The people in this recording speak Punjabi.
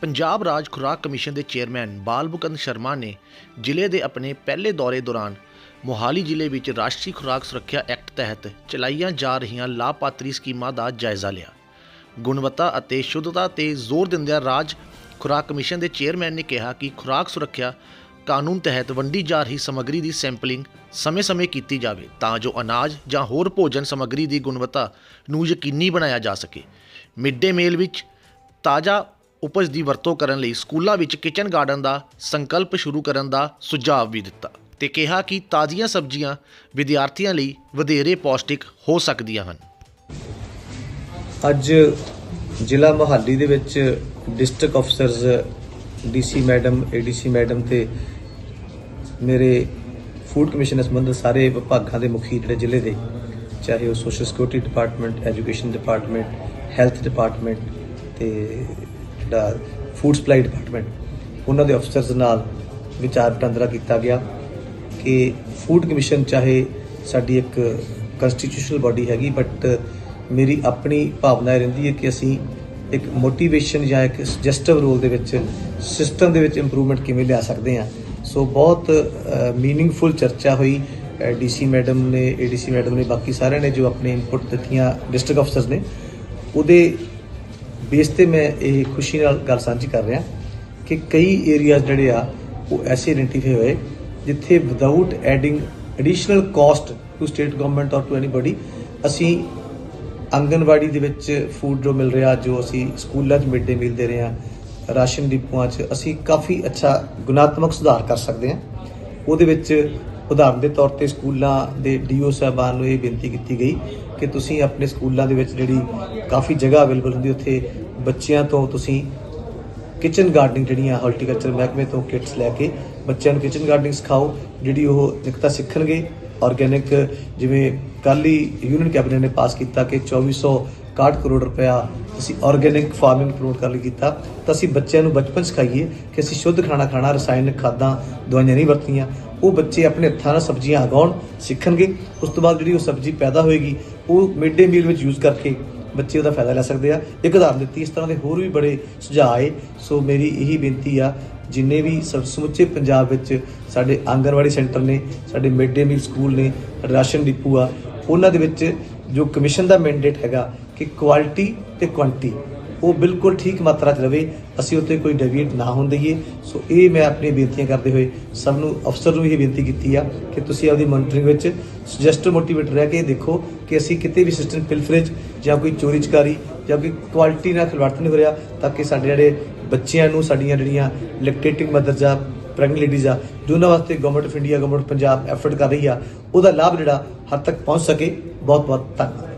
ਪੰਜਾਬ ਰਾਜ ਖੁਰਾਕ ਕਮਿਸ਼ਨ ਦੇ ਚੇਅਰਮੈਨ ਬਾਲਮੁਕੰਦ ਸ਼ਰਮਾ ਨੇ ਜ਼ਿਲ੍ਹੇ ਦੇ ਆਪਣੇ ਪਹਿਲੇ ਦੌਰੇ ਦੌਰਾਨ ਮੋਹਾਲੀ ਜ਼ਿਲ੍ਹੇ ਵਿੱਚ ਰਾਸ਼ਟਰੀ ਖੁਰਾਕ ਸੁਰੱਖਿਆ ਐਕਟ ਤਹਿਤ ਚਲਾਈਆਂ ਜਾ ਰਹੀਆਂ ਲਾਭਪਾਤਰੀ ਸਕੀਮਾਂ ਦਾ ਜਾਇਜ਼ਾ ਲਿਆ। ਗੁਣਵੱਤਾ ਅਤੇ ਸ਼ੁੱਧਤਾ ਤੇ ਜ਼ੋਰ ਦਿੰਦਿਆਂ ਰਾਜ ਖੁਰਾਕ ਕਮਿਸ਼ਨ ਦੇ ਚੇਅਰਮੈਨ ਨੇ ਕਿਹਾ ਕਿ ਖੁਰਾਕ ਸੁਰੱਖਿਆ ਕਾਨੂੰਨ ਤਹਿਤ ਵੰਡੀ ਜਾ ਰਹੀ ਸਮੱਗਰੀ ਦੀ ਸੈਂਪਲਿੰਗ ਸਮੇਂ-ਸਮੇਂ ਕੀਤੀ ਜਾਵੇ ਤਾਂ ਜੋ ਅਨਾਜ ਜਾਂ ਹੋਰ ਭੋਜਨ ਸਮੱਗਰੀ ਦੀ ਗੁਣਵੱਤਾ ਨੂੰ ਯਕੀਨੀ ਬਣਾਇਆ ਜਾ ਸਕੇ। ਮਿਡ ਡੇ ਮੀਲ ਵਿੱਚ ਤਾਜ਼ਾ ਉਪਜ ਦੀ ਵਰਤੋਂ ਕਰਨ ਲਈ ਸਕੂਲਾਂ ਵਿੱਚ ਕਿਚਨ ਗਾਰਡਨ ਦਾ ਸੰਕਲਪ ਸ਼ੁਰੂ ਕਰਨ ਦਾ ਸੁਝਾਅ ਵੀ ਦਿੱਤਾ ਤੇ ਕਿਹਾ ਕਿ ਤਾਜ਼ੀਆਂ ਸਬਜ਼ੀਆਂ ਵਿਦਿਆਰਥੀਆਂ ਲਈ ਵਧੇਰੇ ਪੌਸ਼ਟਿਕ ਹੋ ਸਕਦੀਆਂ ਹਨ। ਅੱਜ ਜ਼ਿਲ੍ਹਾ ਮੋਹਾਲੀ ਦੇ ਵਿੱਚ district officers DC madam ADC madam ਤੇ ਮੇਰੇ ਫੂਡ ਕਮਿਸ਼ਨ ਸੰਬੰਧਿਤ ਸਾਰੇ ਵਿਭਾਗਾਂ ਦੇ ਮੁਖੀ ਜਿਹੜੇ ਜ਼ਿਲ੍ਹੇ ਦੇ, ਚਾਹੇ ਉਹ social security department education department health department ਤੇ ਜਿਹੜਾ ਫੂਡ ਸਪਲਾਈ ਡਿਪਾਰਟਮੈਂਟ ਉਹਨਾਂ ਦੇ ਅਫਸਰਸ ਨਾਲ ਵਿਚਾਰ ਵਟਾਂਦਰਾ ਕੀਤਾ ਗਿਆ ਕਿ ਫੂਡ ਕਮਿਸ਼ਨ ਚਾਹੇ ਸਾਡੀ ਇੱਕ ਕਨਸਟੀਟਿਊਸ਼ਨਲ ਬਾਡੀ ਹੈਗੀ ਬਟ ਮੇਰੀ ਆਪਣੀ ਭਾਵਨਾ ਇਹ ਰਹਿੰਦੀ ਹੈ ਕਿ ਅਸੀਂ ਇੱਕ ਮੋਟੀਵੇਸ਼ਨ ਜਾਂ ਇੱਕ ਸੁਜੈਸਟਿਵ ਰੋਲ ਦੇ ਵਿੱਚ ਸਿਸਟਮ ਦੇ ਵਿੱਚ ਇੰਪਰੂਵਮੈਂਟ ਕਿਵੇਂ ਲਿਆ ਸਕਦੇ ਹਾਂ। ਸੋ ਬਹੁਤ ਮੀਨਿੰਗਫੁਲ ਚਰਚਾ ਹੋਈ ਡੀਸੀ ਮੈਡਮ ਨੇ ਏਡੀਸੀ ਮੈਡਮ ਨੇ, ਬਾਕੀ ਸਾਰਿਆਂ ਨੇ ਜੋ ਆਪਣੇ ਇਨਪੁਟ ਦਿੱਤੀਆਂ ਡਿਸਟ੍ਰਿਕਟ ਅਫਸਰਸ ਨੇ, ਉਹਦੇ ਬੇਸ ਤੇ ਮੈਂ ਇਹ ਖੁਸ਼ੀ ਨਾਲ ਗੱਲ ਸਾਂਝੀ ਕਰ ਰਿਹਾ ਕਿ ਕਈ ਏਰੀਆਜ਼ ਜਿਹੜੇ ਆ, ਉਹ ਐਸੇ ਆਇਡੈਂਟੀਫਾਈ ਹੋਏ ਜਿੱਥੇ without adding additional cost to state government ਔਰ ਟੂ ਐਨੀਬਾਡੀ ਅਸੀਂ ਆਂਗਨਵਾੜੀ ਦੇ ਵਿੱਚ ਫੂਡ ਜੋ ਮਿਲ ਰਿਹਾ, ਜੋ ਅਸੀਂ ਸਕੂਲਾਂ 'ਚ ਮਿਡ ਡੇ ਮੀਲ ਦੇ ਰਹੇ ਹਾਂ, ਰਾਸ਼ਨ ਡਿਪੂਆਂ 'ਚ, ਅਸੀਂ ਕਾਫੀ ਅੱਛਾ ਗੁਣਾਤਮਕ ਸੁਧਾਰ ਕਰ ਸਕਦੇ ਹਾਂ। ਉਹਦੇ ਵਿੱਚ ਉਦਾਹਰਨ ਦੇ ਤੌਰ ਤੇ ਸਕੂਲਾਂ ਦੇ ਡੀਓ ਸਾਹਿਬਾਨ ਨੂੰ ਇਹ ਬੇਨਤੀ ਕੀਤੀ ਗਈ ਕਿ ਤੁਸੀਂ ਆਪਣੇ ਸਕੂਲਾਂ ਦੇ ਵਿੱਚ ਜਿਹੜੀ ਕਾਫੀ ਜਗ੍ਹਾ ਅਵੇਲੇਬਲ ਹੁੰਦੀ, ਉੱਥੇ ਬੱਚਿਆਂ ਤੋਂ ਤੁਸੀਂ ਕਿਚਨ ਗਾਰਡਨਿੰਗ ਜਿਹੜੀਆਂ ਹਾਰਟੀਕਲਚਰ ਮਹਿਕਮੇ ਤੋਂ ਕਿਟਸ ਲੈ ਕੇ ਬੱਚਿਆਂ ਨੂੰ ਕਿਚਨ ਗਾਰਡਨਿੰਗ ਸਿਖਾਓ, ਜਿਹੜੀ ਉਹ ਨਿਕਤਾ ਸਿੱਖਣਗੇ। ਆਰਗੇਨਿਕ ਜਿਵੇਂ ਕੱਲ੍ਹ ਹੀ ਯੂਨੀਅਨ ਕੈਬਨਿਟ ਨੇ ਪਾਸ ਕੀਤਾ ਕਿ 2461 ਕਰੋੜ ਰੁਪਇਆ ਅਸੀਂ ਆਰਗੇਨਿਕ ਫਾਰਮਿੰਗ ਪ੍ਰਮੋਟ ਕਰਨ ਲਈ ਕੀਤਾ। ਤਾਂ ਅਸੀਂ ਬੱਚਿਆਂ ਨੂੰ ਬਚਪਨ ਸਿਖਾਈਏ ਕਿ ਅਸੀਂ ਸ਼ੁੱਧ ਖਾਣਾ ਖਾਣਾ, ਰਸਾਇਣਿਕ ਖਾਦਾਂ, ਦਵਾਈਆਂ ਨਹੀਂ ਵਰਤਣੀਆਂ। ਉਹ ਬੱਚੇ ਆਪਣੇ ਹੱਥਾਂ ਨਾਲ ਸਬਜ਼ੀਆਂ ਉਗਾਉਣ, ਸਿੱਖਣਗੇ। ਉਸ ਤੋਂ ਬਾਅਦ ਜਿਹੜੀ ਉਹ ਸਬਜ਼ੀ ਪੈਦਾ ਹੋਏਗੀ, ਉਹ ਮਿਡ ਡੇ ਮੀਲ ਵਿੱਚ ਯੂਜ਼ ਕਰਕੇ ਬੱਚੇ ਉਹਦਾ ਫਾਇਦਾ ਲੈ ਸਕਦੇ ਆ। ਇੱਕ ਉਦਾਹਰਨ ਦਿੱਤੀ, ਇਸ ਤਰ੍ਹਾਂ ਦੇ ਹੋਰ ਵੀ ਬੜੇ ਸੁਝਾਅ ਆਏ। ਸੋ ਮੇਰੀ ਇਹੀ ਬੇਨਤੀ ਆ, ਜਿੰਨੇ ਵੀ ਸਭ ਸਮੁੱਚੇ ਪੰਜਾਬ ਵਿੱਚ ਸਾਡੇ ਆਂਗਨਵਾੜੀ ਸੈਂਟਰ ਨੇ, ਸਾਡੇ ਮਿਡ ਡੇ ਮੀਲ ਸਕੂਲ ਨੇ, ਰਾਸ਼ਨ ਡਿਪੂ ਆ, ਉਹਨਾਂ ਦੇ ਵਿੱਚ ਜੋ ਕਮਿਸ਼ਨ ਦਾ ਮੈਂਡੇਟ ਹੈਗਾ ਕਿ ਕੁਆਲਿਟੀ ਤੇ ਕੁਆਂਟੀ ਉਹ ਬਿਲਕੁਲ ਠੀਕ ਮਾਤਰਾ 'ਚ ਰਵੇ, ਅਸੀਂ ਉੱਤੇ ਕੋਈ ਡੈਵੀਏਟ ਨਾ ਹੋਣ ਦਈਏ। ਸੋ ਇਹ ਮੈਂ ਆਪਣੀ ਬੇਨਤੀਆਂ ਕਰਦੇ ਹੋਏ ਸਭ ਨੂੰ, ਅਫਸਰ ਨੂੰ ਇਹ ਬੇਨਤੀ ਕੀਤੀ ਆ ਕਿ ਤੁਸੀਂ ਆਪਦੀ ਮੋਨਿਟਰਿੰਗ ਵਿੱਚ ਸੁਜੈਸਟਿਵ ਮੋਟੀਵੇਟ ਰਹਿ ਕੇ ਦੇਖੋ ਕਿ ਅਸੀਂ ਕਿਤੇ ਵੀ ਸਿਸਟਮ ਪਿਲਫਰੇਜ ਜਾਂ ਕੋਈ ਚੋਰੀ ਚਕਾਰੀ ਜਾਂ ਕੋਈ ਕੁਆਲਿਟੀ ਨਾਲ ਖਿਲਵਾੜ ਨਹੀਂ ਹੋ ਰਿਹਾ, ਤਾਂ ਕਿ ਸਾਡੇ ਜਿਹੜੇ ਬੱਚਿਆਂ ਨੂੰ, ਸਾਡੀਆਂ ਜਿਹੜੀਆਂ ਲੈਕਟੇਟਿੰਗ ਮਦਰਸ ਆ ਪ੍ਰੈਗਨੈਂਟ ਲੇਡੀਜ਼ ਆ, ਜੋ ਉਹਨਾਂ ਵਾਸਤੇ government of India government Punjab effort ਕਰ ਰਹੀ ਆ, ਉਹਦਾ ਲਾਭ ਜਿਹੜਾ ਹੱਦ ਤੱਕ ਪਹੁੰਚ ਸਕੇ। ਬਹੁਤ ਬਹੁਤ ਧੰਨਵਾਦ।